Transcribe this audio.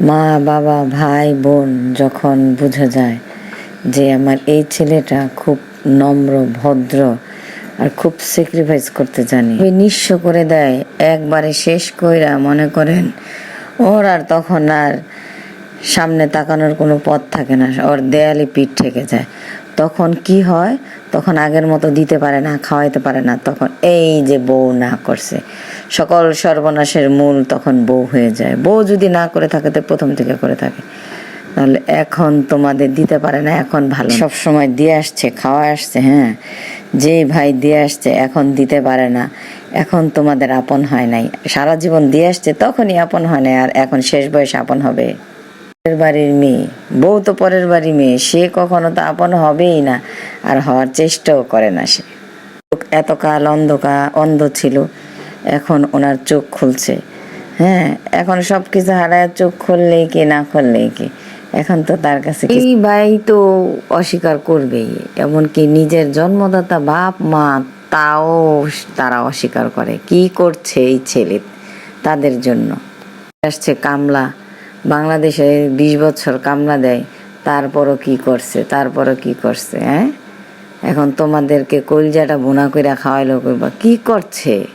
মা, বাবা, ভাই, বোন যখন বুঝে যায় যে আমার এই ছেলেটা খুব নম্র, ভদ্র আর খুব স্যাক্রিফাইস করতে জানি। নিঃস্ব করে দেয়, একবারে শেষ কইরা মনে করেন ওর আর তখন আর সামনে তাকানোর কোনো পথ থাকে না, ওর দেয়ালে পিঠ ঠেকে যায়। তখন কি হয়? তখন আগের মতো দিতে পারে না, খাওয়াইতে পারে না। তখন এই যে বউ না করছে, সকল সর্বনাশের মূল তখন বউ হয়ে যায়। বউ যদি না করে থাকে, তো প্রথম থেকে করে থাকে। তাহলে এখন তোমাদের দিতে পারে না, এখন ভালো সব সময় দিয়ে আসছে খাওয়া আসছে হ্যাঁ। যে ভাই দিয়ে আসছে, এখন দিতে পারে না। এখন তোমাদের আপন হয় নাই। সারা জীবন দিয়ে আসছে, তখনই আপন হয় নাই, আর এখন শেষ বয়সে আপন হবে। পরের বাড়ির মেয়ে। বউ তো পরের বাড়ির মেয়ে সে কখনো তো আপন হবেই না আর হওয়ার চেষ্টাও করে না সে। এতকাল অন্ধকার অন্ধ ছিল এখন ওনার চোখ খুলছে। হ্যাঁ এখন সব কিছু হারায় চোখ খুললেই কি না খুললেই কি? এখন তো তার কাছে এই ভাই তো অস্বীকার করবেই এমনকি নিজের জন্মদাতা বাপ মা তাও তারা অস্বীকার করে। কি করছে এই ছেলে তাদের জন্য? আসছে কামলা। বাংলাদেশে বিশ বছর কামলা দেয়, তারপরও কি করছে, তারপরও কি করছে হ্যাঁ? এখন তোমাদেরকে কলজাটা বোনা করে খাওয়াইলো কইবা, কি করছে?